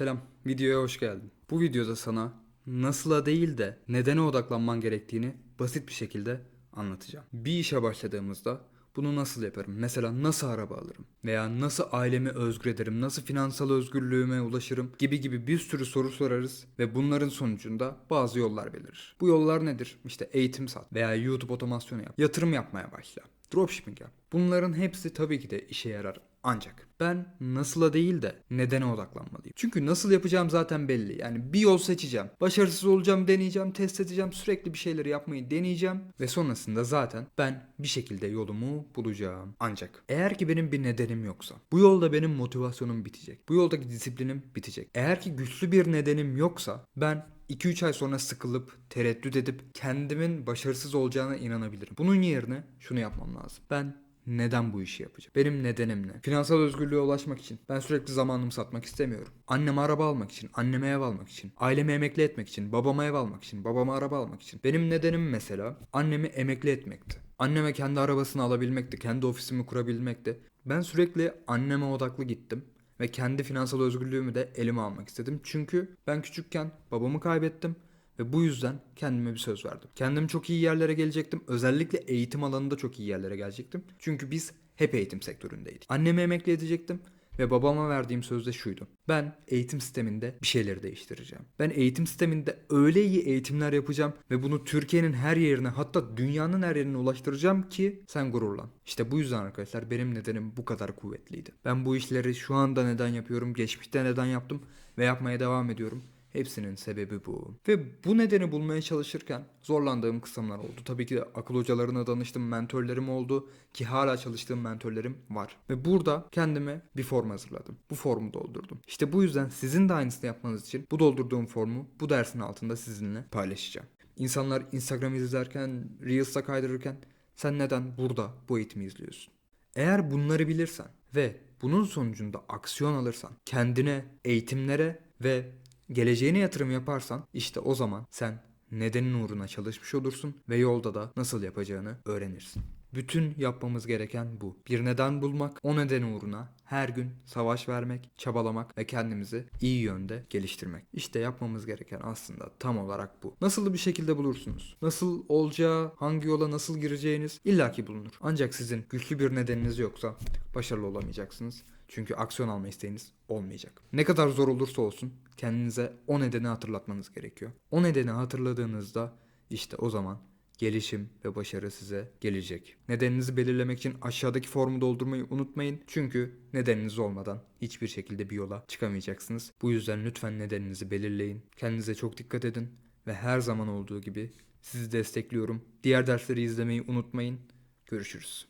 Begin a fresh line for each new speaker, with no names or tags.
Selam, videoya hoş geldin. Bu videoda sana nasıla değil de nedene odaklanman gerektiğini basit bir şekilde anlatacağım. Bir işe başladığımızda bunu nasıl yaparım? Mesela nasıl araba alırım? Veya nasıl ailemi özgür ederim? Nasıl finansal özgürlüğüme ulaşırım? Gibi gibi bir sürü soru sorarız ve bunların sonucunda bazı yollar belirir. Bu yollar nedir? İşte eğitim sat veya YouTube otomasyonu yap. Yatırım yapmaya başla. Dropshipping yap. Bunların hepsi tabii ki de işe yarar. Ancak ben nasıla değil de nedene odaklanmalıyım. Çünkü nasıl yapacağım zaten belli. Yani bir yol seçeceğim. Başarısız olacağım, deneyeceğim, test edeceğim. Sürekli bir şeyleri yapmayı deneyeceğim. Ve sonrasında zaten ben bir şekilde yolumu bulacağım. Ancak eğer ki benim bir nedenim yoksa, bu yolda benim motivasyonum bitecek. Bu yoldaki disiplinim bitecek. Eğer ki güçlü bir nedenim yoksa ben 2-3 ay sonra sıkılıp tereddüt edip kendimin başarısız olacağına inanabilirim. Bunun yerine şunu yapmam lazım. Ben neden bu işi yapacağım? Benim nedenim ne? Finansal özgürlüğe ulaşmak için. Ben sürekli zamanımı satmak istemiyorum. Anneme araba almak için, anneme ev almak için, ailemi emekli etmek için, babama ev almak için, babama araba almak için. Benim nedenim mesela annemi emekli etmekti. Anneme kendi arabasını alabilmekti, kendi ofisimi kurabilmekti. Ben sürekli anneme odaklı gittim ve kendi finansal özgürlüğümü de elime almak istedim. Çünkü ben küçükken babamı kaybettim ve bu yüzden kendime bir söz verdim. Kendim çok iyi yerlere gelecektim. Özellikle eğitim alanında çok iyi yerlere gelecektim. Çünkü biz hep eğitim sektöründeydik. Annemi emekli edecektim ve babama verdiğim söz de şuydu. Ben eğitim sisteminde bir şeyleri değiştireceğim. Ben eğitim sisteminde öyle iyi eğitimler yapacağım ve bunu Türkiye'nin her yerine hatta dünyanın her yerine ulaştıracağım ki sen gururlan. İşte bu yüzden arkadaşlar benim nedenim bu kadar kuvvetliydi. Ben bu işleri şu anda neden yapıyorum, geçmişte neden yaptım ve yapmaya devam ediyorum. Hepsinin sebebi bu. Ve bu nedeni bulmaya çalışırken zorlandığım kısımlar oldu. Tabii ki de akıl hocalarına danıştım, mentörlerim oldu ki hala çalıştığım mentörlerim var. Ve burada kendime bir form hazırladım. Bu formu doldurdum. İşte bu yüzden sizin de aynısını yapmanız için bu doldurduğum formu bu dersin altında sizinle paylaşacağım. İnsanlar Instagram izlerken, Reels'a kaydırırken sen neden burada bu eğitimi izliyorsun? Eğer bunları bilirsen ve bunun sonucunda aksiyon alırsan, kendine, eğitimlere ve geleceğine yatırım yaparsan işte o zaman sen nedenin uğruna çalışmış olursun ve yolda da nasıl yapacağını öğrenirsin. Bütün yapmamız gereken bu. Bir neden bulmak, o neden uğruna her gün savaş vermek, çabalamak ve kendimizi iyi yönde geliştirmek. İşte yapmamız gereken aslında tam olarak bu. Nasıl bir şekilde bulursunuz? Nasıl olacağı, hangi yola nasıl gireceğiniz illaki bulunur. Ancak sizin güçlü bir nedeniniz yoksa başarılı olamayacaksınız. Çünkü aksiyon alma isteğiniz olmayacak. Ne kadar zor olursa olsun kendinize o nedeni hatırlatmanız gerekiyor. O nedeni hatırladığınızda işte o zaman gelişim ve başarı size gelecek. Nedeninizi belirlemek için aşağıdaki formu doldurmayı unutmayın. Çünkü nedeniniz olmadan hiçbir şekilde bir yola çıkamayacaksınız. Bu yüzden lütfen nedeninizi belirleyin. Kendinize çok dikkat edin ve her zaman olduğu gibi sizi destekliyorum. Diğer dersleri izlemeyi unutmayın. Görüşürüz.